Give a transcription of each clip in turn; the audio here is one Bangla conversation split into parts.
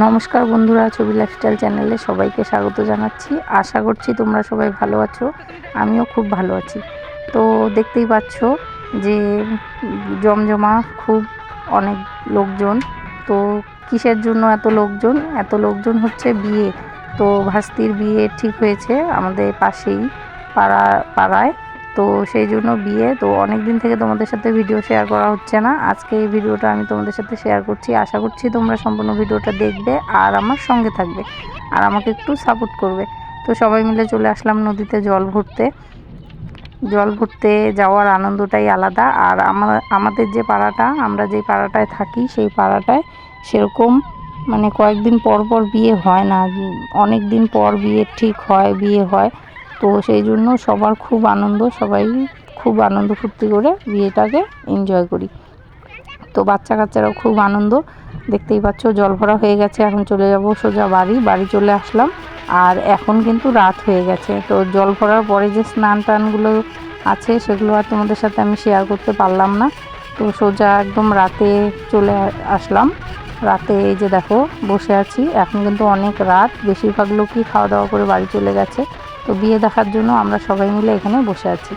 নমস্কার বন্ধুরা, ছবি লাইফস্টাইল চ্যানেলে সবাইকে স্বাগত জানাচ্ছি। আশা করছি তোমরা সবাই ভালো আছো, আমিও খুব ভালো আছি। তো দেখতেই পাচ্ছ যে জমজমা খুব অনেক লোকজন। তো কিসের জন্য এত লোকজন? এত লোকজন হচ্ছে বিয়ে। তো ভাস্তির বিয়ে ঠিক হয়েছে আমাদের পাশেই পাড়া, পাড়ায়। তো সেই জন্য বিয়ে। তো অনেক দিন থেকে তোমাদের সাথে ভিডিও শেয়ার করা হচ্ছে না। আজকে এই ভিডিওটা আমি তোমাদের সাথে শেয়ার করছি। আশা করছি তোমরা সম্পূর্ণ ভিডিওটা দেখবে আর আমার সঙ্গে থাকবে আর আমাকে একটু সাপোর্ট করবে। তো সবাই মিলে চলে আসলাম নদীতে জল ভরতে। জল ভরতে যাওয়ার আনন্দটাই আলাদা। আর আমার আমাদের যে পাড়াটা, আমরা যে পাড়াটায় থাকি, সেই পাড়াটায় সেরকম মানে কয়েকদিন পর পর বিয়ে হয় না। অনেক দিন পর বিয়ে ঠিক হয়, বিয়ে হয়। তো সেই জন্য সবার খুব আনন্দ, সবাই খুব আনন্দ ফুর্তি করে বিয়েটাকে এনজয় করি। তো বাচ্চা কাচ্চারাও খুব আনন্দ। দেখতেই পাচ্ছ, জল ভরা হয়ে গেছে, এখন চলে যাব সোজা বাড়ি বাড়ি চলে আসলাম। আর এখন কিন্তু রাত হয়ে গেছে, তো জল ভরার পরে যে স্নান টানগুলো আছে, সেগুলো আর তোমাদের সাথে আমি শেয়ার করতে পারলাম না। তো সোজা একদম রাতে চলে আসলাম। রাতে এই যে দেখো, বসে আছি। এখন কিন্তু অনেক রাত, বেশিরভাগ লোকই খাওয়া দাওয়া করে বাড়ি চলে গেছে। তো বিয়ে দেখার জন্য আমরা সবাই মিলে এখানে বসে আছি।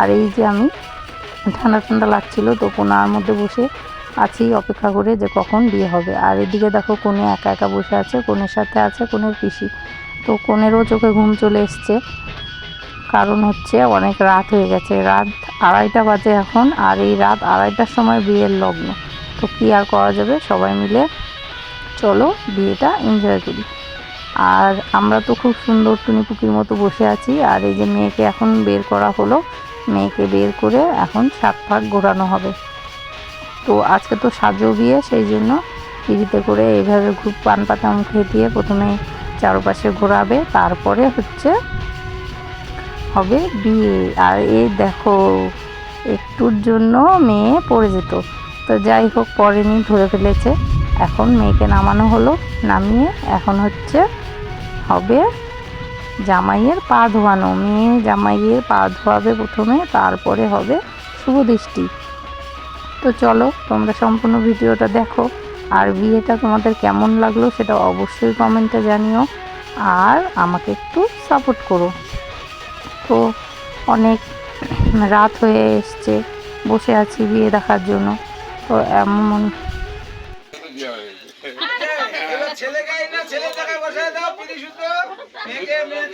আর এই যে আমি, ঠান্ডা ঠান্ডা লাগছিল তো কোনার মধ্যে বসে আছি, অপেক্ষা করে যে কখন বিয়ে হবে। আর এদিকে দেখো কোনে একা একা বসে আছে, কোনের সাথে আছে, কোনের পিসি। তো কোনেরও চোখে ঘুম চলে এসছে। কারণ হচ্ছে অনেক রাত হয়ে গেছে, রাত আড়াইটা বাজে এখন। আর এই রাত আড়াইটার সময় বিয়ের লগ্ন। তো কী আর করা যাবে? সবাই মিলে চলো বিয়েটা এনজয় করি। আর আমরা তো খুব সুন্দর টুনিপুকির মতো বসে আছি। আর এই যে মেয়েকে এখন বের করা হলো, মেয়েকে বের করে এখন শাক ভাগ ঘোরানো হবে। তো আজকে তো সাজো বিয়ে, সেই জন্য টিভিতে করে এইভাবে খুব পান পাতা মুখে দিয়ে প্রথমে চারপাশে ঘোরাবে, তারপরে হচ্ছে হবে বিয়ে। আর এই দেখো, একটুর জন্য মেয়ে পড়ে যেত। তো যাই হোক পরেনি ধরে ফেলেছে। এখন মেয়েকে নামানো হলো, নামিয়ে এখন হচ্ছে হবে। জামাইয়ের পা ধোয়ানো, মেয়ে জামাইয়ের পা ধোয়াবে প্রথমে, তারপরে হবে শুভ দৃষ্টি তো চলো, তোমরা সম্পূর্ণ ভিডিওটা দেখো, আর বিয়েটা তোমাদের কেমন লাগল সেটা অবশ্যই কমেন্টে জানিও, আর আমাকে একটু সাপোর্ট করো। তো অনেক রাত হয়ে এসছে, বসে আছি বিয়ে দেখার জন্য। তো এমন পিড়ি শুদ্ধ মেয়েকে মেয়ের।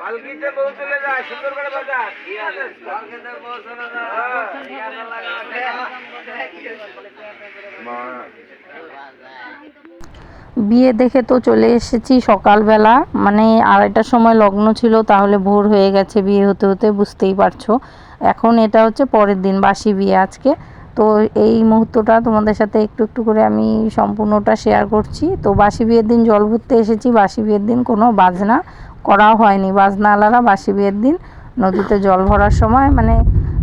পালকিতে চলে যায় সুন্দর করে বাজা কি আছে পালকিতে বউ যায় বিয়ে দেখে তো চলে এসেছি সকালবেলা। মানে আড়াইটার সময় লগ্ন ছিল, তাহলে ভোর হয়ে গেছে বিয়ে হতে হতে, বুঝতেই পারছ। এখন এটা হচ্ছে পরের দিন, বাসি বিয়ে আজকে। তো এই মুহূর্তটা তোমাদের সাথে একটু একটু করে আমি সম্পূর্ণটা শেয়ার করছি। তো বাসি বিয়ের দিন জল ভরতে এসেছি, বাসি বিয়ের দিন কোনো বাজনা করা হয়নি। বাজনাওয়ালারা বাসি বিয়ের দিন নদীতে জল ভরার সময় মানে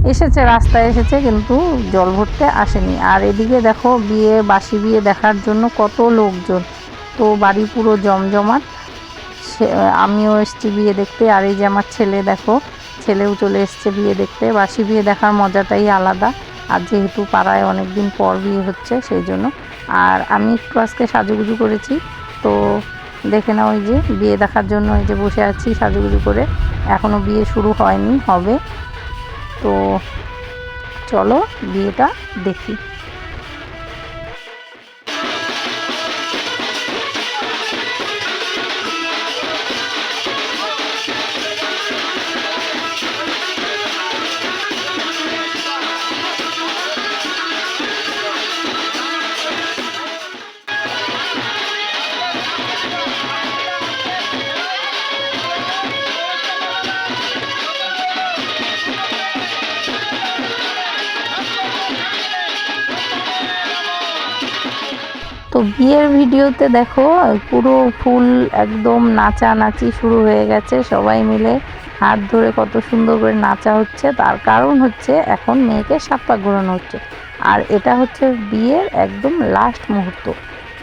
এসেছে, রাস্তায় এসেছে, কিন্তু জল ভরতে আসেনি। আর এদিকে দেখো বিয়ে বাসি বিয়ে দেখার জন্য কত লোকজন। তো বাড়ি পুরো জমজমাট। আমিও এসেছি বিয়ে দেখতে। আর এই যে আমার ছেলে, দেখো, ছেলেও চলে এসছে বিয়ে দেখতে। বাসি বিয়ে দেখার মজাটাই আলাদা। আর যেহেতু পাড়ায় অনেক দিন পর বিয়ে হচ্ছে, সেই জন্য। আর আমি একটু আজকে সাজুগুজু করেছি। তো দেখে নাও ওই যে, বিয়ে দেখার জন্য ওই যে বসে আছি সাজুগুজু করে। এখনও বিয়ে শুরু হয়নি, হবে। তো চলো বিয়েটা দেখি। তো বিয়ের ভিডিওতে দেখো পুরো ফুল একদম নাচানাচি শুরু হয়ে গেছে সবাই মিলে। হাত ধরে কত সুন্দর করে নাচা হচ্ছে। তার কারণ হচ্ছে এখন মেয়েকে সাত পাক ঘোরানো হচ্ছে। আর এটা হচ্ছে বিয়ের একদম লাস্ট মুহূর্ত।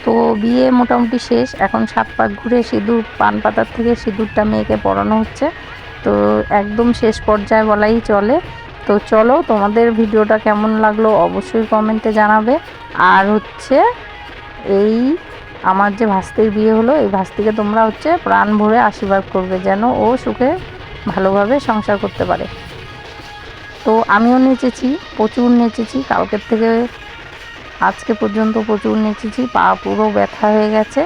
তো বিয়ে মোটামুটি শেষ। এখন সাত পাক ঘুরে সিঁদুর, পান পাতার থেকে সিঁদুরটা মেয়েকে পরানো হচ্ছে। তো একদম শেষ পর্যায়ে বলাই চলে। তো চলো তোমাদের ভিডিওটা কেমন লাগল অবশ্যই কমেন্টে জানাবে। আর হচ্ছে এই আমার যে ভাস্তির বিয়ে হলো, এই ভাস্তিকে তোমরা হচ্ছে প্রাণ ভরে আশীর্বাদ করবে যেন ও সুখে ভালোভাবে সংসার করতে পারে। তো আমিও নেচেছি, প্রচুর নেচেছি, কালকের থেকে আজকে পর্যন্ত প্রচুর নেচেছি, পা পুরো ব্যথা হয়ে গেছে।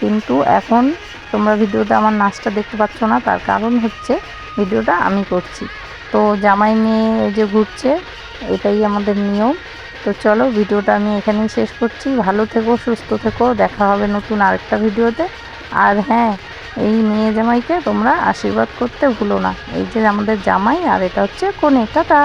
কিন্তু এখন তোমরা ভিডিওতে আমার নাচটা দেখতে পাচ্ছ না, তার কারণ হচ্ছে ভিডিওটা আমি করছি। তো জামাই মেয়ে যে ঘুরছে, এটাই আমাদের নিয়ম। তো চলো ভিডিওটা আমি এখানেই শেষ করছি। ভালো থেকো, সুস্থ থেকো, দেখা হবে নতুন আরেকটা ভিডিওতে। আর হ্যাঁ এই মেয়ে জামাইকে তোমরা আশীর্বাদ করতে ভুলো না। এই যে আমাদের জামাই, আর এটা হচ্ছে কনে, টাটা!